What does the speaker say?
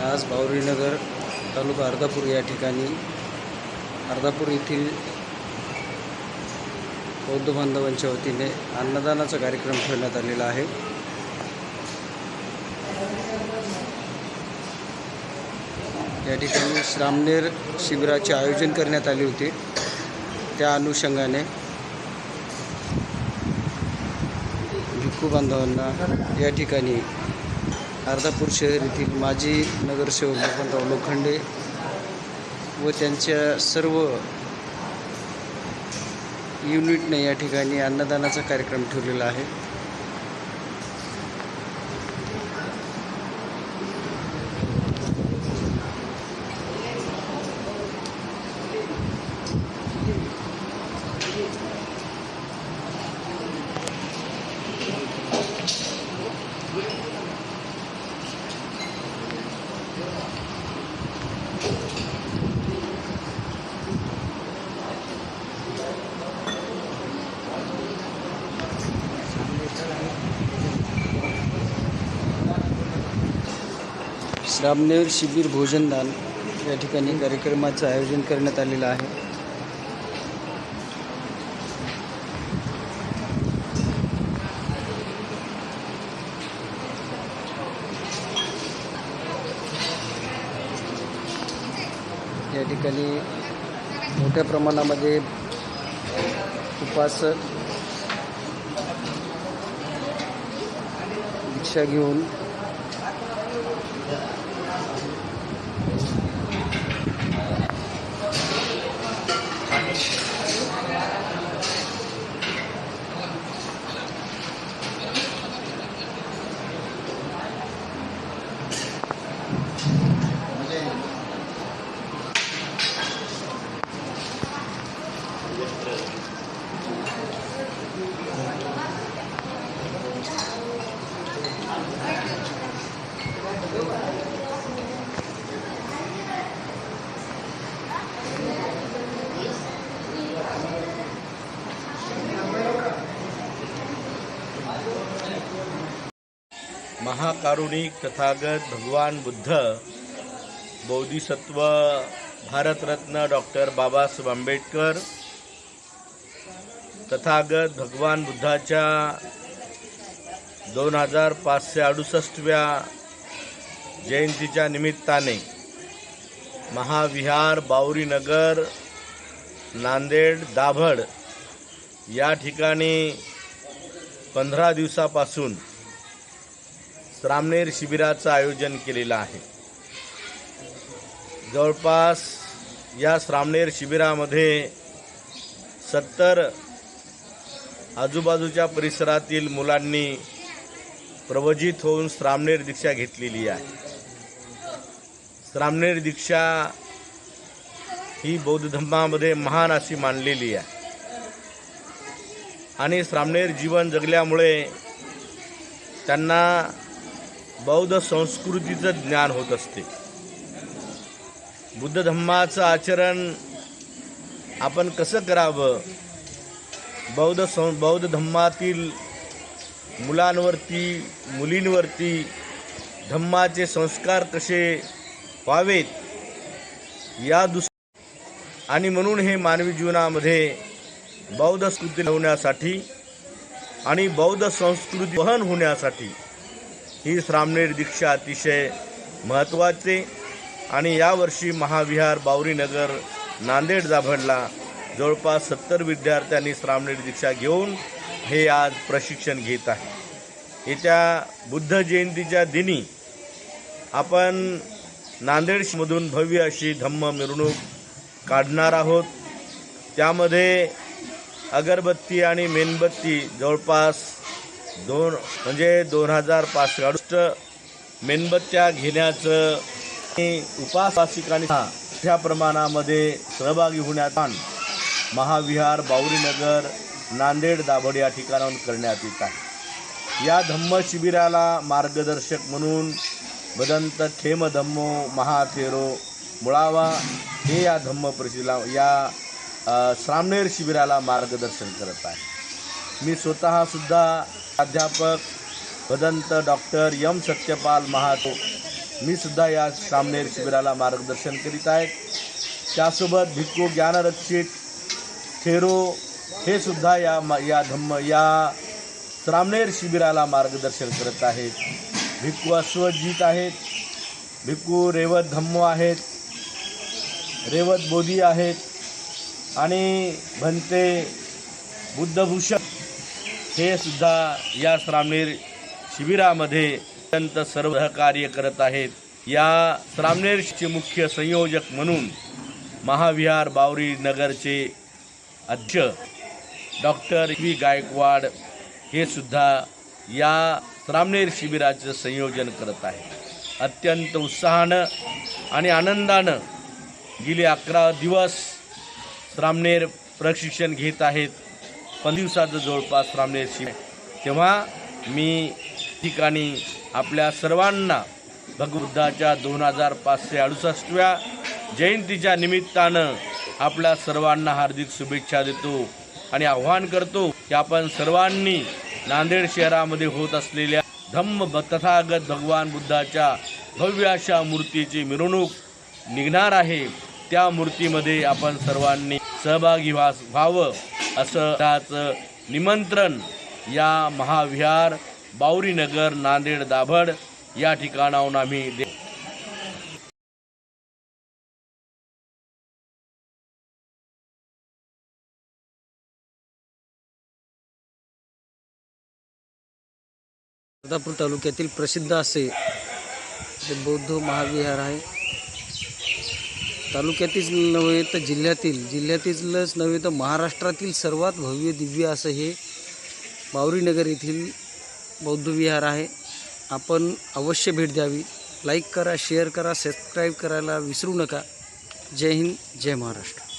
आज बावरीनगर तालुका अर्धापूर या ठिकाणी अर्धापूर येथील बौद्ध बांधवांच्या वतीने अन्नदानाचा कार्यक्रम ठेवण्यात आलेला आहे. या ठिकाणी श्रामनेर शिबिराचे आयोजन करण्यात आले होते. त्या अनुषंगाने भिक्खू बांधवांना या ठिकाणी अर्धापूर शहर येथील माजी नगरसेवक बबनराव लोखंडे व त्यांच्या सर्व युनिटने या ठिकाणी अन्नदानाचा कार्यक्रम ठेवलेला आहे. रामनेर शिबिर भोजनदान या ठिकाणी कार्यक्रमाचं आयोजन करण्यात आलेलं आहे. या ठिकाणी मोठ्या प्रमाणामध्ये उपासक दीक्षा घेऊन महाकारुणिक तथागत भगवान बुद्ध बौद्धिसत्व भारतरत्न डॉक्टर बाबासाहेब आंबेडकर तथागत भगवान बुद्धाच्या दोन हजार पाचशे अडुसष्टव्या जयंतीच्या निमित्ताने महाविहार बावरीनगर नांदेड दाभड या ठिकाणी पंधरा दिवसापासून श्रामनेर शिबिराचं आयोजन केलेलं आहे. जवळपास या श्रामनेर शिबिरामध्ये सत्तर आजूबाजूच्या परिसरातील मुलांनी प्रवजित होऊन श्रामनेर दीक्षा घेतलेली आहे. श्रामनेर दीक्षा ही बौद्ध धर्मामध्ये महान अशी मानलेली आहे. आणि श्रामनेर जीवन जगल्यामुळे त्यांना बौद्ध संस्कृतीचं ज्ञान होत असते. बुद्ध धम्माचं आचरण आपण कसं करावं? बौद्ध सं बौद्ध धम्मातील मुलांवरती मुलींवरती धम्माचे संस्कार कसे व्हावेत? या दुस आणि म्हणून हे मानवी जीवनामध्ये बौद्ध स्कृती होण्यासाठी आणि बौद्ध संस्कृती वहन होण्यासाठी ही श्रामनेर दीक्षा अतिशय महत्त्वाचे आणि यावर्षी महाविहार बावरीनगर नांदेड जाभडला जवळपास सत्तर विद्यार्थ्यांनी श्रामनेर दीक्षा घेऊन हे आज प्रशिक्षण घेत आहे. येत्या बुद्ध जयंतीच्या दिनी आपण नांदेडमधून भव्य अशी धम्म मिरवणूक काढणार आहोत. त्यामध्ये अगरबत्ती आणि मेणबत्ती जवळपास दोन म्हणजे दोन हजार पाचशे अडुष्ट मेणबत्त्या घेण्याचं उपासवासिकांनी मोठ्या प्रमाणामध्ये सहभागी होण्यात आण. महाविहार बावरीनगर नांदेड दाभड या ठिकाणाहून करण्यात येत आहे. या धम्म शिबिराला मार्गदर्शक म्हणून बदंत खेम धम्मो महाथेरो मुळावा हे या धम्म परिषदेला या श्रामनेर शिबिराला मार्गदर्शन करत आहे. मी स्वतःसुद्धा प्राध्यापक भदंत डॉक्टर यम सत्यपाल महातो. मी सुद्धा या सामनेर शिबिराला मार्गदर्शन करीत आहेत त्यासोबत भिक्खू ज्ञानरक्षित थेरो हे सुद्धा या या धम्म या श्रामणेर शिबिराला मार्गदर्शन करत आहेत. भिक्खू अश्वजित आहेत. भिक्खू रेवत धम्म आहेत. रेवत बोधी आहेत. आणि भंते बुद्धभूषण हे सुद्धा या श्रामणेर शिबिरामध्ये अत्यंत सर्व सहकार्य करत आहेत. या श्रामणेरचे मुख्य संयोजक म्हणून महाविहार बावरी नगरचे अध्यक्ष डॉक्टर व्ही. गायकवाड हे सुद्धा या श्रामणेर शिबिराचं संयोजन करत आहे अत्यंत उत्साहानं आणि आनंदानं गेले अकरा दिवस श्रामणेर प्रशिक्षण घेत आहेत. पण दिवसाचं जवळपास श्रामणेर तेव्हा मी ठिकाणी आपल्या सर्वांना भगवद्धाच्या दोन हजार पाचशे अडुसष्टव्या जयंतीच्या निमित्तानं आपल्या सर्वांना हार्दिक शुभेच्छा देतो आणि आव्हान करतो की आपण सर्वांनी नांदेड शहरामध्ये होत असलेल्या धम्म तथागत भगवान बुद्धाच्या भव्य अशा मूर्तीची मिरवणूक निघणार आहे. त्या मूर्तीमध्ये आपण सर्वांनी सहभागी व्हा व्हावं. असं त्याचं निमंत्रण या महाविहार बावरीनगर नांदेड दाभड या ठिकाणाहून आम्ही दे अर्धापूर तालुक्यातील प्रसिद्ध असे बौद्ध महाविहार आहे तालुक्यातीलच नव्हे तर जिल्ह्यातील. जिल्ह्यातीलच नव्हे तर महाराष्ट्रातील सर्वात भव्य दिव्य असं हे बावरीनगर येथील बौद्ध विहार आहे. आपण अवश्य भेट द्यावी. लाईक करा शेअर करा सबस्क्राईब करायला विसरू नका. जय हिंद जय महाराष्ट्र.